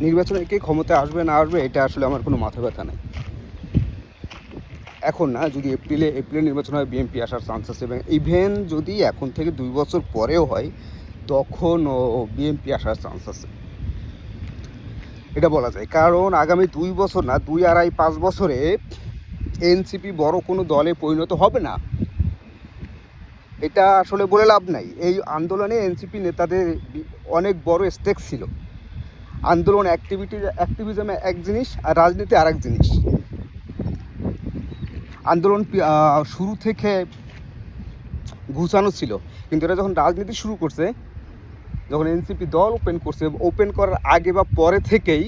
নির্বাচনে কে ক্ষমতায় আসবে, না আসবে, এটা আসলে আমার কোনো মাথা ব্যথা নেই। এখন না, যদি এপ্রিলে এপ্রিলে নির্বাচন হয়, বিএনপি আসার চান্স আছে এবং ইভেন যদি এখন থেকে দুই বছর পরেও হয়, তখনও বিএনপি আসার চান্স আছে। এটা বলা যায়। কারণ আগামী দুই বছর না, দুই আড়াই পাঁচ বছরে এনসিপি বড় কোনো দলে পরিণত হবে না। এটা আসলে বলে লাভ নাই। এই আন্দোলনে এনসিপি নেতাদের অনেক বড় স্টেক ছিল। আন্দোলন অ্যাক্টিভিটি অ্যাক্টিভিজমে এক জিনিস আর রাজনীতি আর এক জিনিস। আন্দোলন শুরু থেকে ঘুষানো ছিল। কিন্তু এটা যখন রাজনীতি শুরু করছে, যখন এনসিপি দল ওপেন করছে ওপেন করার আগে বা পরে থেকেই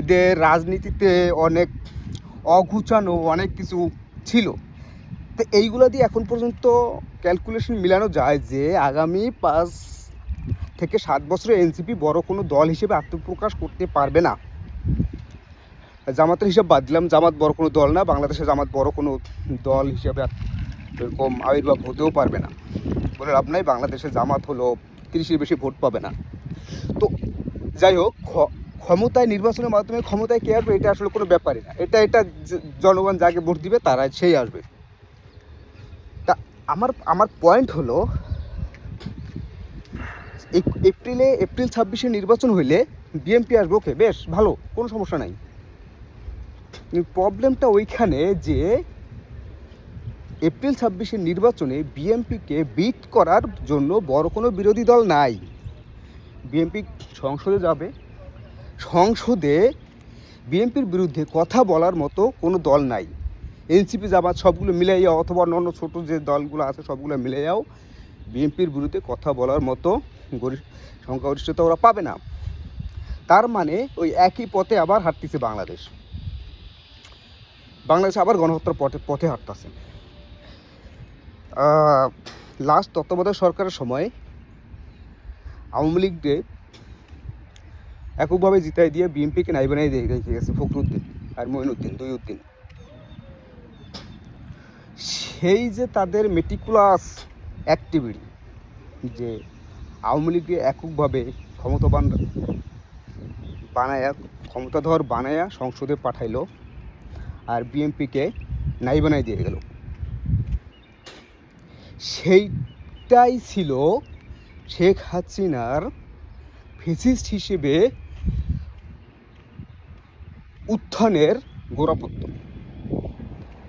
এদের রাজনীতিতে অনেক অঘুচানো, অনেক কিছু ছিল। তো এইগুলো দিয়ে এখন পর্যন্ত ক্যালকুলেশন মিলানো যায় যে আগামী পাঁচ থেকে সাত বছরে এনসিপি বড় কোনো দল হিসেবে আত্মপ্রকাশ করতে পারবে না। জামাতের হিসাব বাদ দিলাম, জামাত বড় কোনো দল না বাংলাদেশে জামাত বড় কোনো দল হিসেবে এরকম আবির্ভাব হতেও পারবে না। বলে লাভ নাই বাংলাদেশে জামাত হলো তিরিশের বেশি ভোট পাবে না। তো যাই হোক ক্ষমতায় নির্বাচনের মাধ্যমে ক্ষমতায় কে আসবে এটা আসলে কোনো ব্যাপারই না। এটা এটা জনগণ যাকে ভোট দিবে তারা সেই আসবে। তা আমার আমার পয়েন্ট হলো এপ্রিলে, এপ্রিল ছাব্বিশে নির্বাচন হইলে বিএমপি আসবে। ওকে, বেশ, ভালো, কোনো সমস্যা নাই। প্রবলেমটা ওইখানে যে এপ্রিল ছাব্বিশের নির্বাচনে বিএমপিকে বিট করার জন্য বড় কোনো বিরোধী দল নাই। বিএমপি সংসদে যাবে। সংসদে বিএনপির বিরুদ্ধে কথা বলার মতো কোনো দল নাই। এনসিপি জামাত সবগুলো মিলাইয়া, অথবা অন্য ছোট যে দলগুলো আছে, সবগুলো মিলে মিলাইয়াও বিএনপির বিরুদ্ধে কথা বলার মতো গরি- সংখ্যাগরিষ্ঠতা ওরা পাবে না। তার মানে ওই একই পথে আবার হাঁটতেছে বাংলাদেশ। বাংলাদেশ আবার গণহত্যার পথে পথে হাঁটতেছে। লাস্ট তত্ত্বাবধায়ক সরকারের সময় আওয়ামী লীগকে এককভাবে জিতাই দিয়ে বিএনপিকে নাই বানাই দিয়ে রেখে গেছে, ফখরুদ্দিন আর মঈনুদ্দিন দুই উদ্দিন সেই যে তাদের মেটিকুলাস অ্যাক্টিভিটি যে আওয়ামী লীগকে এককভাবে ক্ষমতাবান বানায়া, ক্ষমতাধর বানায়া সংসদে পাঠাইলো আর বিএনপিকে নাই বানাই দিয়ে গেল। সেইটাই ছিল শেখ হাসিনার ফিসিস্ট হিসেবে উত্থানের গোড়াপত্য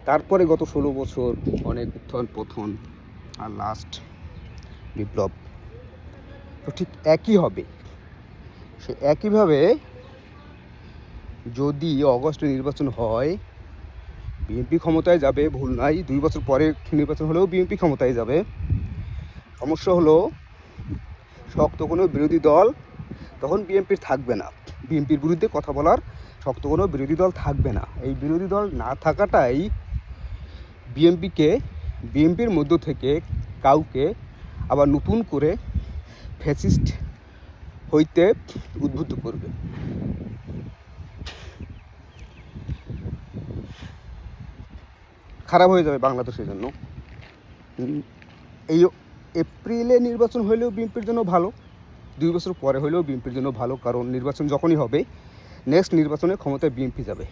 তারপরে গত ষোলো বছর অনেক উত্থান পথন আর লাস্ট বিপ্লব। তো ঠিক একই হবে। সে একইভাবে যদি অগস্টে নির্বাচন হয়, বিএনপি ক্ষমতায় যাবে, ভুল নাই, দুই বছর পরে নির্বাচন হলেও বিএনপি ক্ষমতায় যাবে। সমস্যা হলো, শক্ত কোনো বিরোধী দল তখন বিএনপির থাকবে না। বিএনপির বিরুদ্ধে কথা বলার শক্ত কোনো বিরোধী দল থাকবে না। এই বিরোধী দল না থাকাটাই বিএনপিকে বিএনপির মধ্য থেকে কাউকে আবার নতুন করে ফ্যাসিস্ট হইতে উদ্বুদ্ধ করবে। খারাপ হয়ে যাবে বাংলাদেশের জন্য। এই এপ্রিলে নির্বাচন হলেও বিএনপির জন্য ভালো, দুই বছর পরে হলেও বিএনপির জন্য ভালো, কারণ নির্বাচন যখনই হবে নেক্সট নির্বাচনে ক্ষমতায় বিএনপি যাবে।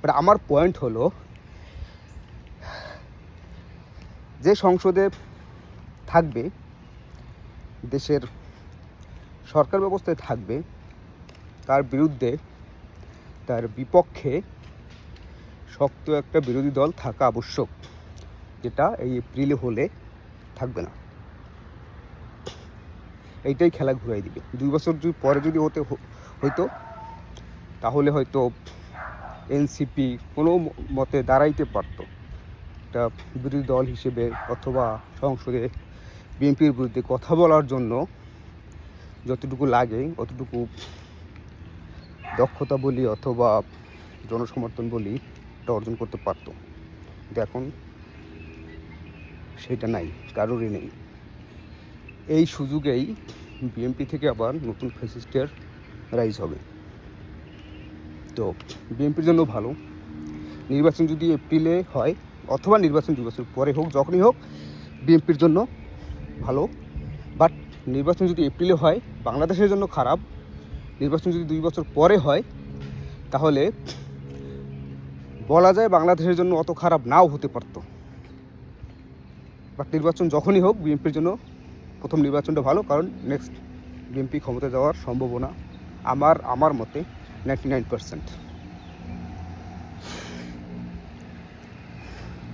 বাট আমার পয়েন্ট হলো যে সংসদে থাকবে, দেশের সরকার ব্যবস্থায় থাকবে, তার বিরুদ্ধে, তার বিপক্ষে শক্ত একটা বিরোধী দল থাকা আবশ্যক, যেটা এই এপ্রিলে হলে থাকবে না। এইটাই খেলা ঘুরাই দিবে। দুই বছর যদি পরে যদি হতে হইতো, তাহলে হয়তো এনসিপি কোনো মতে দাঁড়াইতে পারতো। একটা বিরোধী দল হিসেবে অথবা সংসদে বিএনপির বিরুদ্ধে কথা বলার জন্য যতটুকু লাগে, অতটুকু দক্ষতা বলি অথবা জনসমর্থন বলি এটা অর্জন করতে পারতো। কিন্তু এখন সেটা নাই, কারোরই নেই। এই সুযোগেই বিএনপি থেকে আবার নতুন ফ্যাসিস্টের রাইজ হবে। তো বিএনপির জন্য ভালো। নির্বাচন যদি এপ্রিলে হয় অথবা নির্বাচন বছর পরে হোক, যখনই হোক, বিএনপির জন্য ভালো। বাট নির্বাচন যদি এপ্রিলে হয়, বাংলাদেশের জন্য খারাপ। নির্বাচন যদি দুই বছর পরে হয়, তাহলে বলা যায় বাংলাদেশের জন্য অত খারাপ নাও হতে পারতো। বাট নির্বাচন যখনই হোক, বিএনপির জন্য প্রথম নির্বাচনটা ভালো, কারণ নেক্সট বিএনপি ক্ষমতা যাওয়ার সম্ভাবনা আমার আমার মতে নাইনটি নাইন পার্সেন্ট